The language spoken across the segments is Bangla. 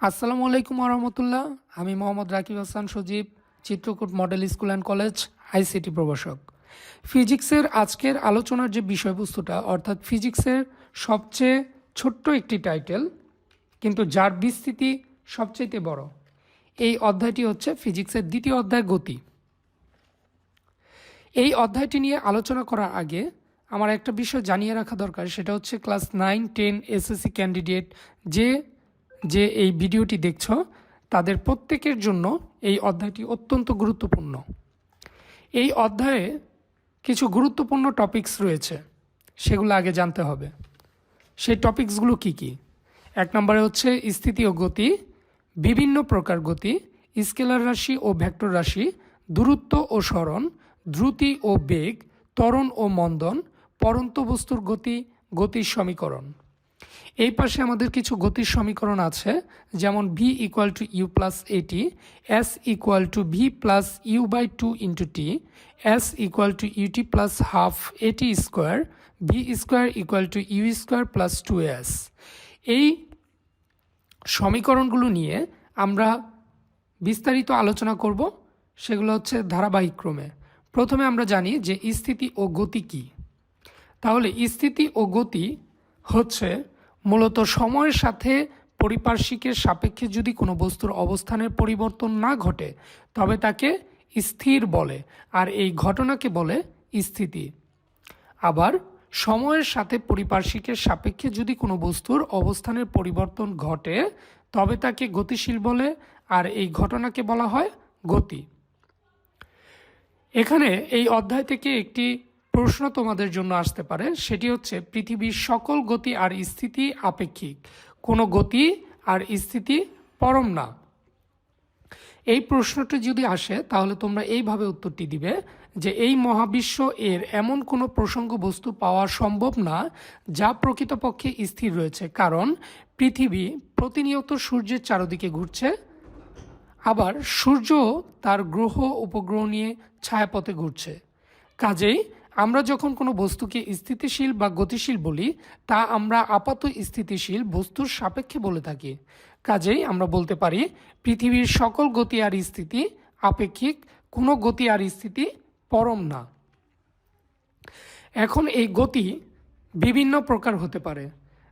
আসসালামু আলাইকুম রহমতুল্লাহ আমি Mohammad Rakib Hasan Sajib, Chitrakut model school and college, ICT প্রভাষক। ফিজিক্সের আজকের আলোচনার যে বিষয়বস্তুটা, অর্থাৎ ফিজিক্সের সবচেয়ে ছোট্ট একটি টাইটেল, কিন্তু যার বিস্তৃতি সবচেয়ে বড়, এই অধ্যায়টি হচ্ছে ফিজিক্সের দ্বিতীয় অধ্যায় গতি। এই অধ্যায়টি নিয়ে আলোচনা করার আগে আমার একটা বিষয় জানিয়ে রাখা দরকার, সেটা হচ্ছে class nine, ten, SSC candidate যে যে এই ভিডিওটি দেখছ, তাদের প্রত্যেকের জন্য এই অধ্যায়টি অত্যন্ত গুরুত্বপূর্ণ। এই অধ্যায়ে কিছু গুরুত্বপূর্ণ টপিকস রয়েছে, সেগুলো আগে জানতে হবে। সেই টপিকসগুলো কি কি? এক নম্বরে হচ্ছে স্থিতি ও গতি, বিভিন্ন প্রকার গতি, স্কেলার রাশি ও ভেক্টর রাশি, দূরত্ব ও সরণ দ্রুতি ও বেগ, ত্বরণ ও মন্দন, পরন্ত বস্তুর গতি, গতির সমীকরণ। এই পাশে আমাদের কিছু গতির সমীকরণ আছে, যেমন v equal to u plus a t s equal to v plus u by two into t s equal to u t plus half a t square v square equal to u square plus two s এই সমীকরণগুলো নিয়ে আমরা বিস্তারিত আলোচনা করব, সেগুলো হচ্ছে ধারাবাহিক ক্রমে প্রথমে আমরা জানি যে স্থিতি ও গতি কী। তাহলে স্থিতি ও গতি হচ্ছে মূলত সময়ের সাথে পরিপার্শ্বিকের সাপেক্ষে যদি কোনো বস্তুর অবস্থানের পরিবর্তন না ঘটে, তবে তাকে স্থির বলে আর এই ঘটনাকে বলে স্থিতি। আবার, সময়ের সাথে পরিপার্শ্বিকের সাপেক্ষে যদি কোনো বস্তুর অবস্থানের পরিবর্তন ঘটে, তবে তাকে গতিশীল বলে আর এই ঘটনাকে বলা হয় গতি। এখানে এই অধ্যায় থেকে একটি প্রশ্ন তোমাদের জন্য আসতে পারে। সেটি হচ্ছে, পৃথিবীর সকল গতি আর স্থিতি আপেক্ষিক। কোনো গতি আর স্থিতি পরম না। এই প্রশ্নটি যদি আসে, তাহলে তোমরা এইভাবে উত্তরটি দিবে যে, এই মহাবিশ্ব এর এমন কোনো প্রসঙ্গ বস্তু পাওয়া সম্ভব না, যা প্রকৃতপক্ষে স্থির রয়েছে। কারণ পৃথিবী প্রতিনিয়ত সূর্যের চারদিকে ঘুরছে, আবার সূর্য তার গ্রহ উপগ্রহ নিয়ে ছায়াপথে ঘুরছে। কাজেই আমরা যখন কোনো বস্তুকে স্থিতিশীল বা গতিশীল বলি, তা আমরা আপাত স্থিতিশীল বস্তুর সাপেক্ষে বলে থাকি। কাজেই আমরা বলতে পারি, পৃথিবীর সকল গতি আর স্থিতি আপেক্ষিক, কোনো গতি আর স্থিতি পরম না। এখন এই গতি বিভিন্ন প্রকার হতে পারে,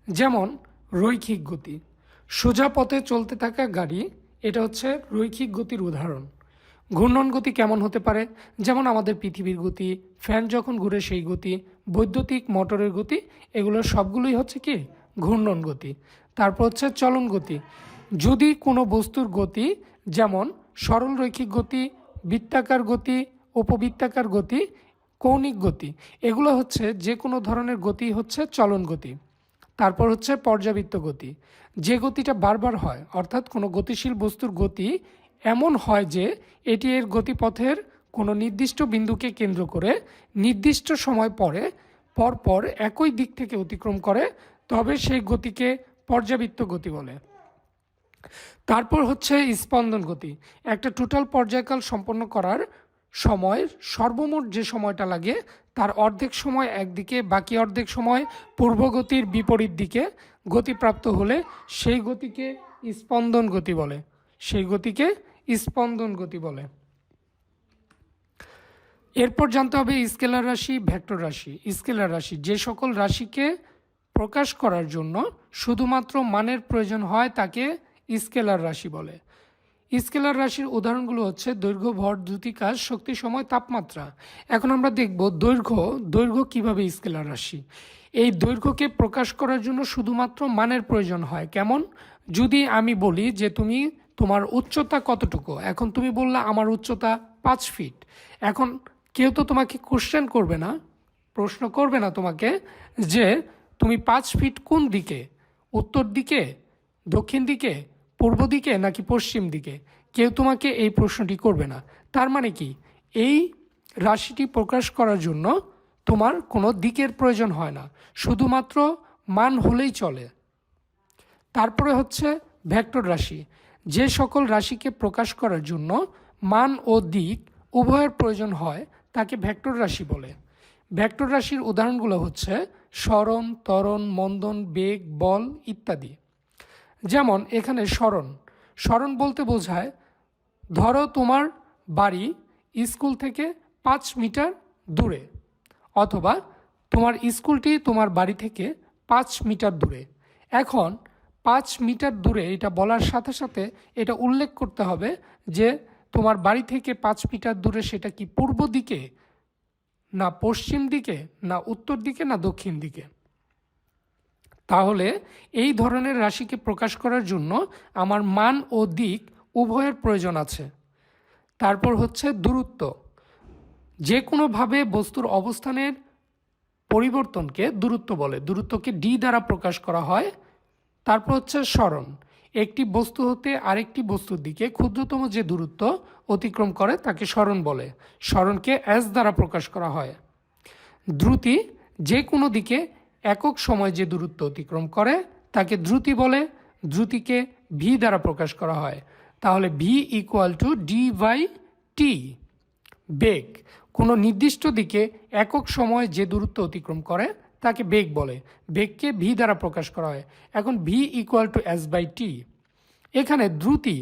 যেমন রৈখিক গতি। সোজা পথে চলতে থাকা গাড়ি, এটা হচ্ছে রৈখিক গতির উদাহরণ। ঘূর্ণন গতি কেমন হতে পারে? যেমন আমাদের পৃথিবীর গতি, ফ্যান যখন ঘুরে সেই গতি, বৈদ্যুতিক মোটরের গতি, এগুলো সবগুলোই হচ্ছে কি? ঘূর্ণন গতি। তারপর হচ্ছে চলন গতি। যদি কোনো বস্তুর গতি যেমন সরল রৈখিক গতি, বৃত্তাকার গতি, উপবৃত্তাকার গতি, কৌণিক গতি, এগুলো হচ্ছে যে কোনো ধরনের গতি হচ্ছে চলন গতি। তারপর হচ্ছে পর্যাবৃত্ত গতি। যে গতিটা বারবার হয়, অর্থাৎ কোনো গতিশীল বস্তুর গতি এমন হয় যে এটি এর গতিপথের কোনো নির্দিষ্ট বিন্দুকে কেন্দ্র করে নির্দিষ্ট সময় পরে পরপর একই দিক থেকে অতিক্রম করে, তবে সেই গতিকে পর্যাবৃত্ত গতি বলে। তারপর হচ্ছে স্পন্দন গতি। একটা টোটাল পর্যায়কাল সম্পন্ন করার সময় সর্বমোট যে সময়টা লাগে, তার অর্ধেক সময় একদিকে, বাকি অর্ধেক সময় পূর্বগতির বিপরীত দিকে গতিপ্রাপ্ত হলে সেই গতিকে স্পন্দন গতি বলে। সেই গতিকে স্পন্দন গতি বলে। এরপর জানতে হবে স্কেলার রাশি, ভেক্টর রাশি। স্কেলার রাশি, যে সকল রাশিকে প্রকাশ করার জন্য শুধুমাত্র মানের প্রয়োজন হয় তাকে স্কেলার রাশি বলে। স্কেলার রাশির উদাহরণগুলো হচ্ছে দৈর্ঘ্য, ভর, দ্রুতি কাজ, শক্তি, সময়, তাপমাত্রা। এখন আমরা দেখব দৈর্ঘ্য দৈর্ঘ্য কীভাবে স্কেলার রাশি। এই দৈর্ঘ্যকে প্রকাশ করার জন্য শুধুমাত্র মানের প্রয়োজন হয়। কেমন? যদি আমি বলি যে তুমি তোমার উচ্চতা কতটুকু? এখন তুমি বললে আমার উচ্চতা পাঁচ ফিট এখন কেউ তো তোমাকে কোশ্চেন করবে না, প্রশ্ন করবে না তোমাকে যে তুমি পাঁচ ফিট কোন দিকে? উত্তর দিকে? দক্ষিণ দিকে? পূর্ব দিকে? নাকি পশ্চিম দিকে? কেউ তোমাকে এই প্রশ্নটি করবে না। তার মানে কি? এই রাশিটি প্রকাশ করার জন্য তোমার কোনো দিকের প্রয়োজন হয় না। শুধুমাত্র মান হলেই চলে। তারপরে হচ্ছে ভেক্টর রাশি। যে সকল রাশিকে প্রকাশ করার জন্য মান ও দিক উভয়ের প্রয়োজন হয়, তাকে ভেক্টর রাশি বলে। ভেক্টর রাশির উদাহরণগুলো হচ্ছে স্মরণ, ত্বরণ, মন্দন, বেগ, বল ইত্যাদি। যেমন এখানে স্মরণ। স্মরণ বলতে বোঝায়, ধরো তোমার বাড়ি স্কুল থেকে পাঁচ মিটার দূরে, অথবা তোমার স্কুলটি তোমার বাড়ি থেকে পাঁচ মিটার দূরে। এখন পাঁচ মিটার দূরে এটা বলার সাথে সাথে এটা উল্লেখ করতে হবে যে তোমার বাড়ি থেকে পাঁচ মিটার দূরে সেটা কি পূর্ব দিকে, না পশ্চিম দিকে, না উত্তর দিকে, না দক্ষিণ দিকে? তাহলে এই ধরনের রাশিকে প্রকাশ করার জন্য আমার মান ও দিক উভয়ের প্রয়োজন আছে। তারপর হচ্ছে দূরত্ব। যে কোনোভাবে বস্তুর অবস্থানের পরিবর্তনকে দূরত্ব বলে। দূরত্বকে ডি দ্বারা প্রকাশ করা হয় তারপর হচ্ছে স্মরণ। একটি বস্তু হতে আরেকটি বস্তুর দিকে ক্ষুদ্রতম যে দূরত্ব অতিক্রম করে তাকে স্মরণ বলে। স্মরণকে এস দ্বারা প্রকাশ করা হয়। দ্রুতি যে কোনো দিকে একক সময় যে দূরত্ব অতিক্রম করে তাকে দ্রুতি বলে। দ্রুতিকে ভি দ্বারা প্রকাশ করা হয়। তাহলে v equal to d by t বেগ। কোনো নির্দিষ্ট দিকে একক সময় যে দূরত্ব অতিক্রম করে তাকে বেগ বলে। বেগকে ভি দ্বারা প্রকাশ করা হয়। এখন v equal to s by t এখানে দ্রুতি,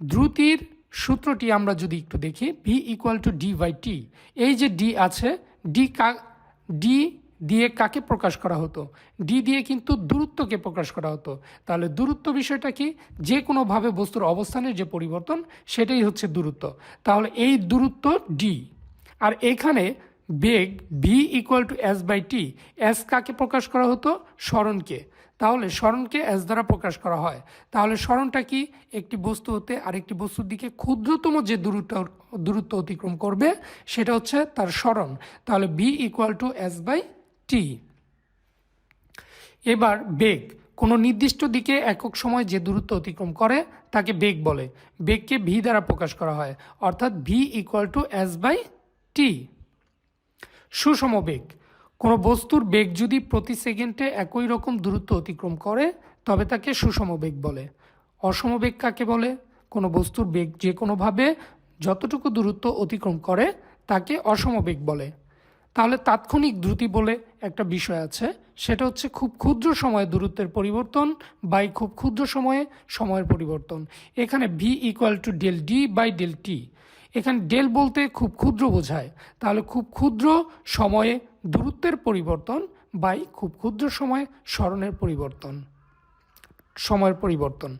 দ্রুতির সূত্রটি আমরা যদি একটু দেখি, v equal to d by t এই যে ডি আছে ডি কা ডি দিয়ে কাকে প্রকাশ করা হতো? ডি দিয়ে কিন্তু দূরত্বকে প্রকাশ করা হতো। তাহলে দূরত্ব বিষয়টা কি? যে কোনোভাবে বস্তুর অবস্থানের যে পরিবর্তন, সেটাই হচ্ছে দূরত্ব। তাহলে এই দূরত্ব ডি আর এখানে বেগ v equal to s by t s কাকে প্রকাশ করা হতো? স্মরণকে। তাহলে স্মরণকে এস দ্বারা প্রকাশ করা হয়। তাহলে স্মরণটা কি? একটি বস্তু হতে আরেকটি বস্তুর দিকে ক্ষুদ্রতম যে দূরত্ব দূরত্ব অতিক্রম করবে, সেটা হচ্ছে তার স্মরণ। তাহলে b equal to s by t এবার বেগ। কোনো নির্দিষ্ট দিকে একক সময় যে দূরত্ব অতিক্রম করে, তাকে বেগ বলে। বেগকে ভি দ্বারা প্রকাশ করা হয়। অর্থাৎ v equal to s by t সুষম বেগ। কোনো বস্তুর বেগ যদি প্রতি সেকেন্ডে একই রকম দূরত্ব অতিক্রম করে, তবে তাকে সুষম বেগ বলে। অসম বেগ কাকে বলে? কোনো বস্তুর বেগ যে কোনোভাবে যতটুকু দূরত্ব অতিক্রম করে, তাকে অসম বেগ বলে। তাহলে তাৎক্ষণিক দ্রুতি বলে একটা বিষয় আছে। সেটা হচ্ছে খুব ক্ষুদ্র সময়ে দূরত্বের পরিবর্তন বাই খুব ক্ষুদ্র সময়ে সময়ের পরিবর্তন। এখানে v equal to del d by del t এখানে ডেল বলতে খুব ক্ষুদ্র বোঝায়। তাহলে খুব ক্ষুদ্র সময়ে দূরত্বের পরিবর্তন বাই খুব ক্ষুদ্র সময়ে স্মরণের পরিবর্তন, সময়ের পরিবর্তন।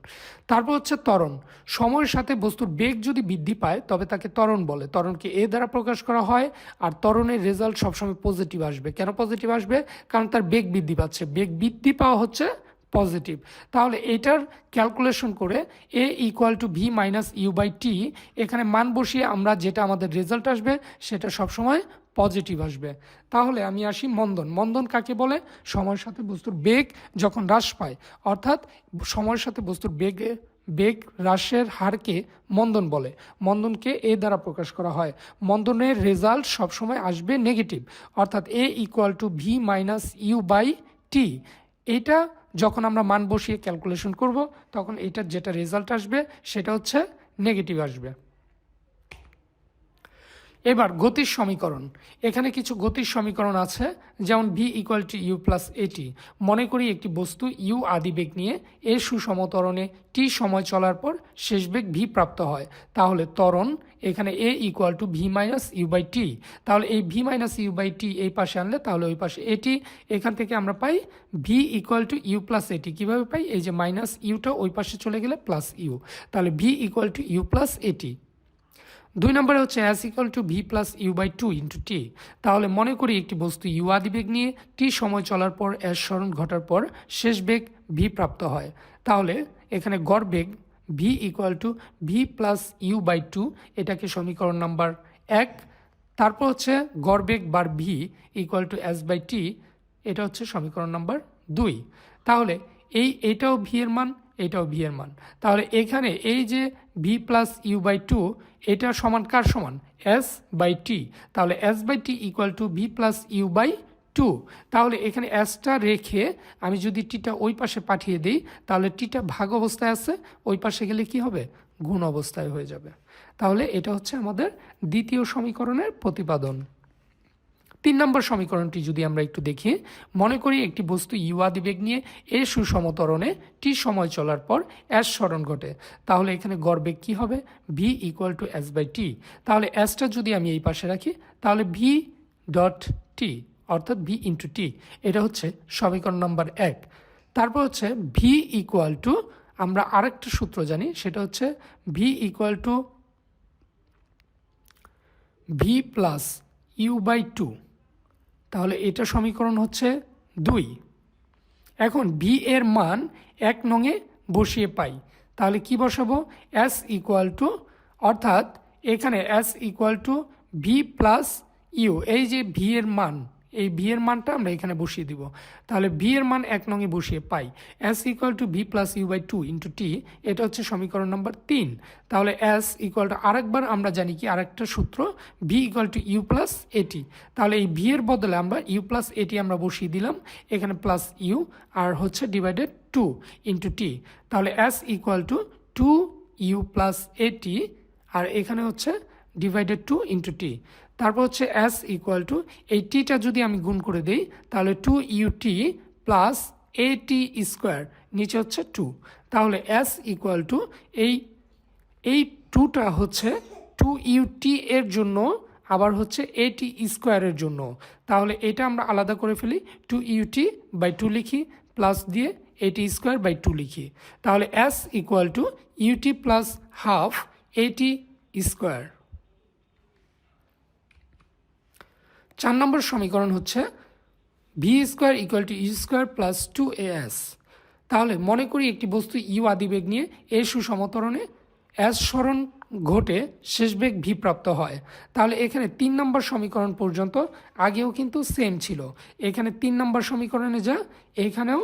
তারপর হচ্ছে ত্বরণ। সময়ের সাথে বস্তুর বেগ যদি বৃদ্ধি পায়, তবে তাকে ত্বরণ বলে। ত্বরণকে এ দ্বারা প্রকাশ করা হয় আর ত্বরণের রেজাল্ট সবসময় পজিটিভ আসবে। কেন পজিটিভ আসবে? কারণ তার বেগ বৃদ্ধি পাচ্ছে। বেগ বৃদ্ধি পাওয়া হচ্ছে পজিটিভ তাহলে এটার ক্যালকুলেশন করে a equal to v minus u by t এখানে মান বসিয়ে আমরা যেটা আমাদের রেজাল্ট আসবে, সেটা সবসময় পজিটিভ আসবে। তাহলে আমি আসি মন্দন। মন্দন কাকে বলে? সময়ের সাথে বস্তুর বেগ যখন হ্রাস পায়। অর্থাৎ সময়ের সাথে বস্তুর বেগে, বেগ হ্রাসের হারকে মন্দন বলে। মন্দনকে এ দ্বারা প্রকাশ করা হয়। মন্দনের রেজাল্ট সবসময় আসবে নেগেটিভ অর্থাৎ a equal to v minus u by t এটা যখন আমরা মান বসিয়ে ক্যালকুলেশন করব, তখন এটার যেটা রেজাল্ট আসবে, সেটা হচ্ছে নেগেটিভ আসবে। এবার গতির সমীকরণ। এখানে কিছু গতির সমীকরণ আছে, যেমন v equal to u plus a t মনে করি একটি বস্তু ইউ আদি বেগ নিয়ে এর সুসমতরণে টি সময় চলার পর শেষ বেগ ভি প্রাপ্ত হয়। তাহলে ত্বরণ, এখানে a equal to v minus u by t তাহলে এই v minus u by t এই পাশে আনলে তাহলে ওই পাশে এটি এখান থেকে আমরা পাই v equal to u plus a t কীভাবে পাই? এই যে মাইনাস ইউটা ওই পাশে চলে গেলে প্লাস ইউ তাহলে v equal to u plus a t দুই নম্বরে হচ্ছে s equal to v plus u by two into t তাহলে মনে করি একটি বস্তু ইউ আদি বেগ নিয়ে টি সময় চলার পর অ্যাস স্মরণ ঘটার পর শেষ বেগ ভি প্রাপ্ত হয়। তাহলে এখানে গড় বেগ v equal to v plus u by two এটাকে সমীকরণ নাম্বার এক। তারপর হচ্ছে গড় বেগ bar v equal to s by t এটা হচ্ছে সমীকরণ নাম্বার দুই। তাহলে এই এটাও ভি এর মান এটাও ভি এর মান। তাহলে এখানে এই যে v plus u by two এটা সমান কার সমান? এস বাই টি তাহলে s by t equal to v plus u by two তাহলে এখানে এসটা রেখে আমি যদি টিটা ওই পাশে পাঠিয়ে দিই, তাহলে টিটা ভাগ অবস্থায় আছে, ওই পাশে গেলে কি হবে? গুণ অবস্থায় হয়ে যাবে। তাহলে এটা হচ্ছে আমাদের দ্বিতীয় সমীকরণের প্রতিপাদন। তিন নম্বর সমীকরণটি যদি আমরা একটু দেখি, মনে করি একটি বস্তু ইউ আদিবেগ নিয়ে এ সুসমতরণে টি সময় চলার পর এস স্মরণ ঘটে। তাহলে এখানে গড়বেগ কি হবে? V equal to s by t তাহলে এসটা যদি আমি এই পাশে রাখি, তাহলে ভি ডট টি অর্থাৎ ভি ইন্টু টি এটা হচ্ছে সমীকরণ নম্বর এক। তারপর হচ্ছে ভি ইকুয়াল টু আমরা আরেকটা সূত্র জানি, সেটা হচ্ছে v equal to v plus u by two তাহলে এটা সমীকরণ হচ্ছে দুই। এখন বি এর মান এক নঙে বসিয়ে পাই। তাহলে কি বসাবো? এস ইকুয়াল টু অর্থাৎ এখানে s equal to v plus u এই যে ভি এর মান। এই ভি এর মানটা আমরা এখানে বসিয়ে দিব। তাহলে ভি এর মান এক নঙে বসিয়ে পাই। S equal to v plus u by two into t এটা হচ্ছে সমীকরণ নম্বর তিন। তাহলে এস ইকুয়াল টু আরেকবার আমরা জানি কি, আরেকটা সূত্র v equal to u plus a t তাহলে এই ভি এর বদলে আমরা ইউ প্লাস এটি আমরা বসিয়ে দিলাম। এখানে প্লাস ইউ আর হচ্ছে ডিভাইডেড টু ইন্টু টি তাহলে s equal to two u plus a t আর এখানে হচ্ছে ডিভাইডেড টু ইন্টু টি তারপর হচ্ছে এস ইকুয়াল টু এই টিটা যদি আমি গুণ করে দিই, তাহলে two u t plus a t square নিচে হচ্ছে টু তাহলে এস ইকুয়াল টু এই এই টুটা হচ্ছে টু ইউটি এর জন্য, আবার হচ্ছে এটি স্কোয়ারের জন্য। তাহলে এটা আমরা আলাদা করে ফেলি two u t by two লিখি প্লাস দিয়ে a t square by two লিখি। তাহলে s equal to u t plus half a t square চার নম্বর সমীকরণ হচ্ছে v square equal to u square plus two a s তাহলে মনে করি একটি বস্তু ইউ আদিবেগ নিয়ে এ সুসমতরণে এস স্মরণ ঘটে শেষ বেগ ভি প্রাপ্ত হয়। তাহলে এখানে তিন নম্বর সমীকরণ পর্যন্ত আগেও কিন্তু সেম ছিল। এখানে তিন নম্বর সমীকরণে যা, এখানেও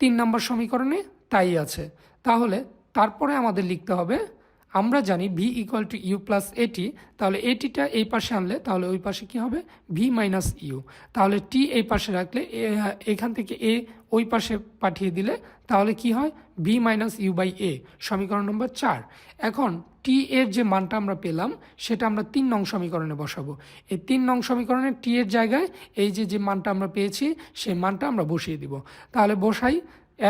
তিন নম্বর সমীকরণে তাই আছে। তাহলে তারপরে আমাদের লিখতে হবে আমরা জানি v equal to u plus a t তাহলে এটিটা এই পাশে আনলে তাহলে ওই পাশে কি হবে? ভি মাইনাস ইউ তাহলে টি এই পাশে রাখলে এখান থেকে এ ওই পাশে পাঠিয়ে দিলে তাহলে কি হয়? V minus u by a সমীকরণ নম্বর চার। এখন টি এর যে মানটা আমরা পেলাম, সেটা আমরা তিন নং সমীকরণে বসাবো। এই তিন নং সমীকরণে টি এর জায়গায় এই যে যে মানটা আমরা পেয়েছি, সেই মানটা আমরা বসিয়ে দিব। তাহলে বসাই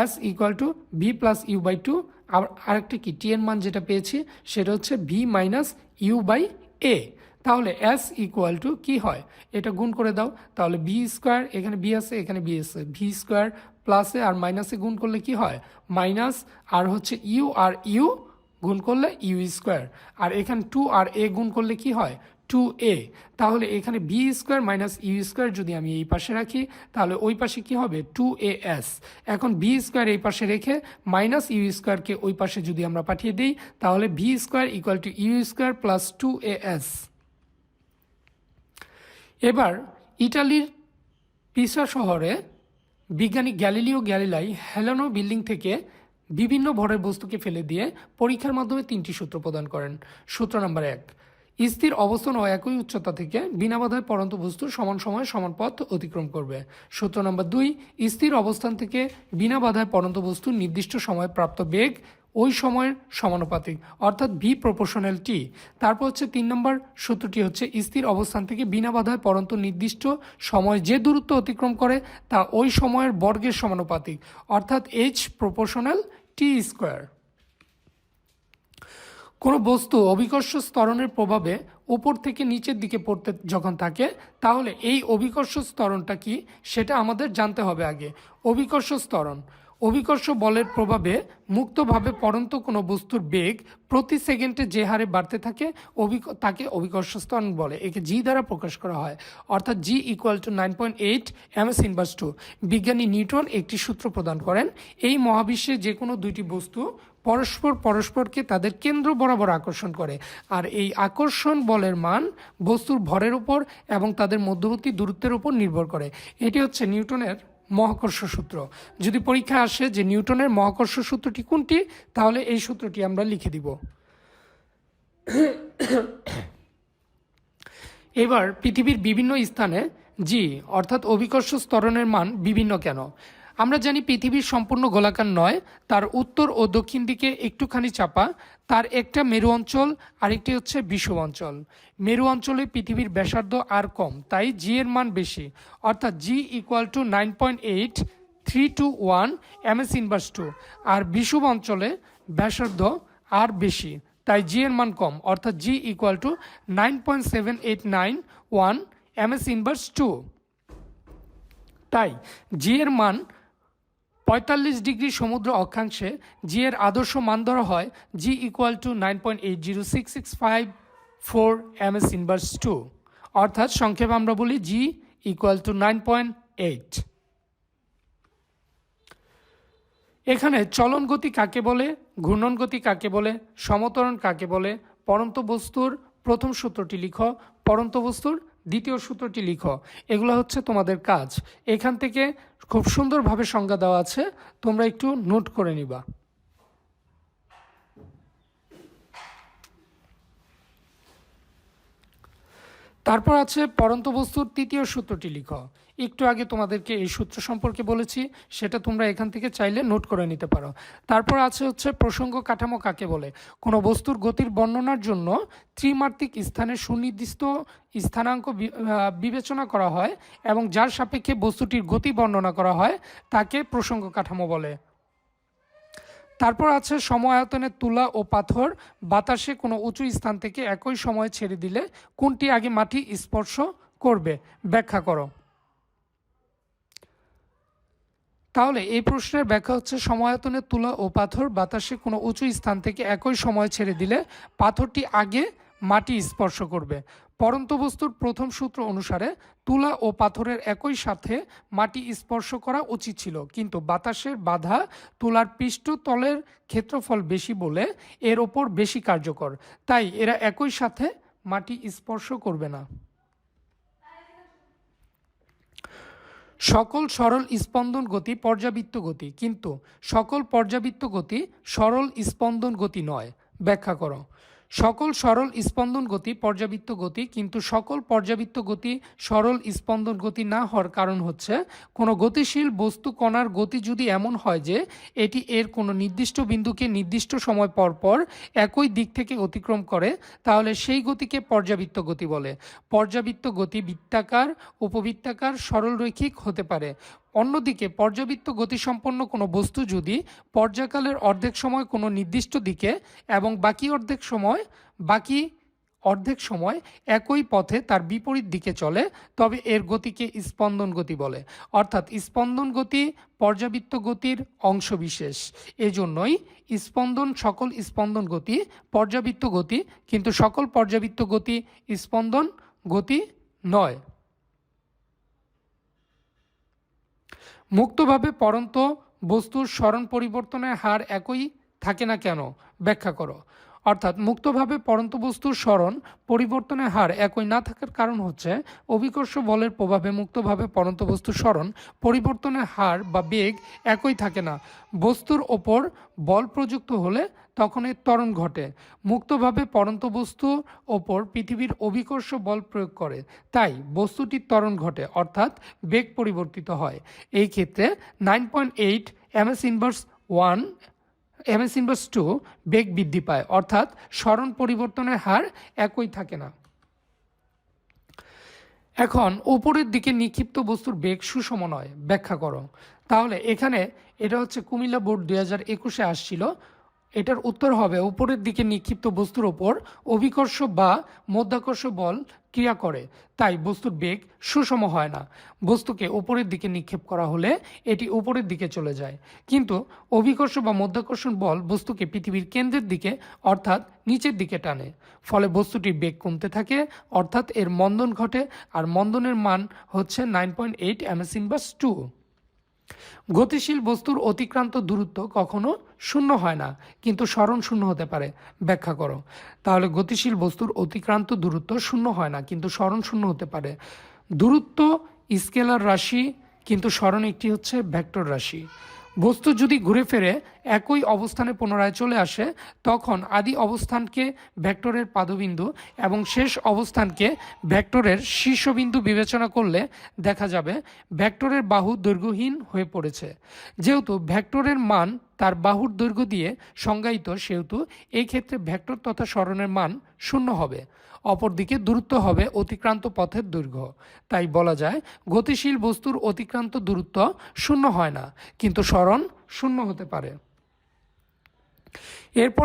s equal to v plus u by two আর আরেকটা কি? টি এর মান যেটা পেয়েছি, সেটা হচ্ছে v minus u by a তাহলে এস ইকুয়াল টু কী হয়? এটা গুণ করে দাও। তাহলে বি স্কোয়ার এখানে বি আছে, এখানে বি আছে। ভি স্কোয়ার প্লাসে আর মাইনাসে গুণ করলে কি হয়? মাইনাস আর হচ্ছে ইউ আর ইউ গুণ করলে ইউ স্কোয়ার আর এখানে টু আর এ গুণ করলে কি হয়? টু এ তাহলে এখানে v square minus u square যদি আমি এই পাশে রাখি, তাহলে ওই পাশে কি হবে? টু এ এস এখন বি স্কোয়ার এই পাশে রেখে মাইনাস ইউ স্কোয়ারকে ওই পাশে যদি আমরা পাঠিয়ে দিই, তাহলে v square equal to u square plus two a s এবার ইটালির পিসা শহরে বিজ্ঞানী গ্যালিলিও গ্যালিলাই হেলানো বিল্ডিং থেকে বিভিন্ন ভরের বস্তুকে ফেলে দিয়ে পরীক্ষার মাধ্যমে তিনটি সূত্র প্রদান করেন। সূত্র নাম্বার এক স্থির অবস্থান ও একই উচ্চতা থেকে বিনা বাধায় পরন্ত বস্তু সমান সময়ে সমান পথ অতিক্রম করবে। সূত্র নম্বর দুই, স্থির অবস্থান থেকে বিনা বাধায় পরন্ত বস্তু নির্দিষ্ট সময়ে প্রাপ্ত বেগ ওই সময়ের সমানুপাতিক, অর্থাৎ ভি প্রপোর্শনাল টি তারপর হচ্ছে তিন নম্বর, সূত্রটি হচ্ছে স্থির অবস্থান থেকে বিনা বাধায় পরন্তু নির্দিষ্ট সময় যে দূরত্ব অতিক্রম করে তা ওই সময়ের বর্গের সমানুপাতিক, অর্থাৎ এইচ প্রপোর্শনাল টি স্কোয়ার কোনো বস্তু অভিকর্ষ স্তরণের প্রভাবে ওপর থেকে নিচের দিকে পড়তে যখন থাকে, তাহলে এই অভিকর্ষ স্তরণটা কি? সেটা আমাদের জানতে হবে আগে। অভিকর্ষ স্তরণ। অভিকর্ষ বলের প্রভাবে মুক্তভাবে পরন্ত কোনো বস্তুর বেগ প্রতি সেকেন্ডে যে হারে বাড়তে থাকে, অভিক তাকে অভিকর্ষ স্তরণ বলে। একে জি দ্বারা প্রকাশ করা হয়। অর্থাৎ g equal to nine point eight m s inverse two বিজ্ঞানী নিউটন একটি সূত্র প্রদান করেন, এই মহাবিশ্বে যে কোনো দুইটি বস্তু পরস্পর পরস্পরকে তাদের কেন্দ্র বরাবর আকর্ষণ করে। আর এই আকর্ষণ বলের মান বস্তুর ভরের উপর এবং তাদের মধ্যবর্তী দূরত্বের উপর নির্ভর করে। এটি হচ্ছে নিউটনের মহাকর্ষ সূত্র। যদি পরীক্ষা আসে যে নিউটনের মহাকর্ষ সূত্রটি কোনটি, তাহলে এই সূত্রটি আমরা লিখে দিব। এবার পৃথিবীর বিভিন্ন স্থানে জি, অর্থাৎ অভিকর্ষ স্তরণের মান বিভিন্ন কেন? আমরা জানি পৃথিবীর সম্পূর্ণ গোলাকার নয়, তার উত্তর ও দক্ষিণ দিকে একটুখানি চাপা, তার একটা মেরু অঞ্চল, আরেকটি হচ্ছে বিষুব অঞ্চল। মেরু অঞ্চলে পৃথিবীর ব্যাসার্ধ আর কম, তাই জি এর মান বেশি। অর্থাৎ g equal to nine point eight three two one m s inverse two আর বিষুব অঞ্চলে ব্যাসার্ধ আর বেশি, তাই জি এর মান কম, অর্থাৎ g equal to nine point seven eight nine one m s inverse two তাই জি এর মান পঁয়তাল্লিশ ডিগ্রি সমুদ্র অক্ষাংশে জি এর আদর্শ মান ধরা হয় g equal to nine point eight zero six six five four m s inverse two অর্থাৎ সংক্ষেপে আমরা বলি g equal to nine point eight এখানে চলন গতি কাকে বলে, ঘূর্ণন গতি কাকে বলে, সমতরণ কাকে বলে, পরন্ত বস্তুর প্রথম সূত্রটি লিখো, পরন্ত বস্তুর দ্বিতীয় সূত্রটি লিখো। এগুলো হচ্ছে তোমাদের কাজ। এখান থেকে খুব সুন্দরভাবে সংজ্ঞা দেওয়া আছে। তোমরা একটু নোট করে নিবা। তারপর আছে পরন্ত বস্তুর তৃতীয় সূত্রটি লিখো। একটু আগে তোমাদেরকে এই সূত্র সম্পর্কে বলেছি, সেটা তোমরা এখান থেকে চাইলে নোট করে নিতে পারো। তারপর আছে হচ্ছে প্রসঙ্গ কাঠামো কাকে বলে? কোনো বস্তুর গতির বর্ণনার জন্য ত্রিমাত্রিক স্থানের সুনির্দিষ্ট স্থানাঙ্ক বিবেচনা করা হয় এবং যার সাপেক্ষে বস্তুটির গতি বর্ণনা করা হয়, তাকে প্রসঙ্গ কাঠামো বলে। তারপর আছে সময়ায়তনের তুলা ও পাথর, বাতাসে কোনো উঁচু স্থান থেকে একই সময়ে ছেড়ে দিলে কোনটি আগে মাটি স্পর্শ করবে? ব্যাখ্যা করো। তাহলে এই প্রশ্নের ব্যাখ্যা হচ্ছে সময়ায়তনের তুলা ও পাথর বাতাসে কোনো উঁচু স্থান থেকে একই সময় ছেড়ে দিলে পাথরটি আগে মাটি স্পর্শ করবে। পরন্ত বস্তুর প্রথম সূত্র অনুসারে তুলা ও পাথরের একই সাথে মাটি স্পর্শ করা উচিত ছিল। কিন্তু বাতাসের বাধা তুলার পৃষ্ঠতলের ক্ষেত্রফল বেশি বলে এর ওপর বেশি কার্যকর। তাই এরা একই সাথে মাটি স্পর্শ করবে না। সকল সরল স্পন্দন গতি পর্যাবৃত্ত গতি। কিন্তু সকল পর্যাবৃত্ত গতি সরল স্পন্দন গতি নয়। ব্যাখ্যা করো। সকল সরল স্পন্দন গতি পর্যাবৃত্ত গতি, কিন্তু সকল পর্যাবৃত্ত গতি সরল স্পন্দন গতি না হওয়ার কারণ হচ্ছে, কোনো গতিশীল বস্তু কণার গতি যদি এমন হয় যে, এটি এর কোনো নির্দিষ্ট বিন্দুকে নির্দিষ্ট সময় পর পর একই দিক থেকে অতিক্রম করে, তাহলে সেই গতিকে পর্যাবৃত্ত গতি বলে। পর্যাবৃত্ত গতি বৃত্তাকার, উপবৃত্তাকার, সরলরৈখিক হতে পারে। অন্যদিকে পর্যাবৃত্ত গতিসম্পন্ন কোনো বস্তু যদি পর্যায়কালের অর্ধেক সময় কোনো নির্দিষ্ট দিকে এবং বাকি অর্ধেক সময়, বাকি অর্ধেক সময় একই পথে তার বিপরীত দিকে চলে, তবে এর গতিকে স্পন্দন গতি বলে। অর্থাৎ স্পন্দন গতি পর্যাবৃত্ত গতির অংশবিশেষ এজন্যই স্পন্দন সকল স্পন্দন গতি পর্যাবৃত্ত গতি, কিন্তু সকল পর্যাবৃত্ত গতি স্পন্দন গতি নয়। মুক্তভাবে পরন্ত বস্তুর স্মরণ পরিবর্তনের হার একই থাকে না কেন? ব্যাখ্যা করো। অর্থাৎ মুক্তভাবে পরন্ত বস্তুর স্মরণ পরিবর্তনের হার একই না থাকার কারণ হচ্ছে অভিকর্ষ বলের প্রভাবে মুক্তভাবে পরন্ত বস্তুর স্মরণ পরিবর্তনের হার বা বেগ একই থাকে না। বস্তুর ওপর বল প্রযুক্ত হলে তখন এর ত্বরণ ঘটে। মুক্তভাবে পরন্ত বস্তুর ওপর পৃথিবীর অভিকর্ষ বল প্রয়োগ করে, তাই বস্তুটির ত্বরণ ঘটে, অর্থাৎ বেগ পরিবর্তিত হয়। এই ক্ষেত্রে nine point eight m s inverse one m s inverse two বেগ বৃদ্ধি পায়। অর্থাৎ স্মরণ পরিবর্তনের হার একই থাকে না। এখন ওপরের দিকে নিক্ষিপ্ত বস্তুর বেগ সুষম নয়। ব্যাখ্যা করো। তাহলে এখানে এটা হচ্ছে কুমিল্লা বোর্ড দুই হাজার একুশে আসছিল। এটার উত্তর হবে উপরের দিকে নিক্ষিপ্ত বস্তুর ওপর অভিকর্ষ বা মধ্যাকর্ষ বল ক্রিয়া করে। তাই বস্তুর বেগ সুষম হয় না। বস্তুকে উপরের দিকে নিক্ষেপ করা হলে এটি উপরের দিকে চলে যায়। কিন্তু অভিকর্ষ বা মধ্যাকর্ষণ বল বস্তুকে পৃথিবীর কেন্দ্রের দিকে, অর্থাৎ নিচের দিকে টানে। ফলে বস্তুটির বেগ কমতে থাকে, অর্থাৎ এর মন্দন ঘটে, আর মন্দনের মান হচ্ছে nine point eight m s inverse two. গতিশীল বস্তুর অতিক্রান্ত দূরত্ব কখনো শূন্য হয় না, কিন্তু স্মরণ শূন্য হতে পারে। ব্যাখ্যা করো। তাহলে গতিশীল বস্তুর অতিক্রান্ত দূরত্ব শূন্য হয় না, কিন্তু স্মরণ শূন্য হতে পারে। দূরত্ব স্কেলার রাশি, কিন্তু স্মরণ একটি হচ্ছে ভেক্টর রাশি। বস্তু যদি ঘুরে ফিরে, একই অবস্থানে পুনরায় চলে আসে, তখন আদি অবস্থানকে ভেক্টরের পাদবিন্দু এবং শেষ অবস্থানকে ভেক্টরের শীর্ষবিন্দু বিবেচনা করলে দেখা যাবে ভেক্টরের বাহু দৈর্ঘ্যহীন হয়ে পড়েছে। যেহেতু ভেক্টরের মান তার বাহুর দৈর্ঘ্য দিয়ে সংজ্ঞায়িত, সেহেতু এই ক্ষেত্রে ভেক্টর তথা সরণের মান শূন্য হবে। অপরদিকে দূরত্ব হবে অতিক্রান্ত পথের দৈর্ঘ্য। তাই বলা যায়, গতিশীল বস্তুর অতিক্রান্ত দূরত্ব শূন্য হয় না, কিন্তু স্মরণ শূন্য হতে পারে। এরপর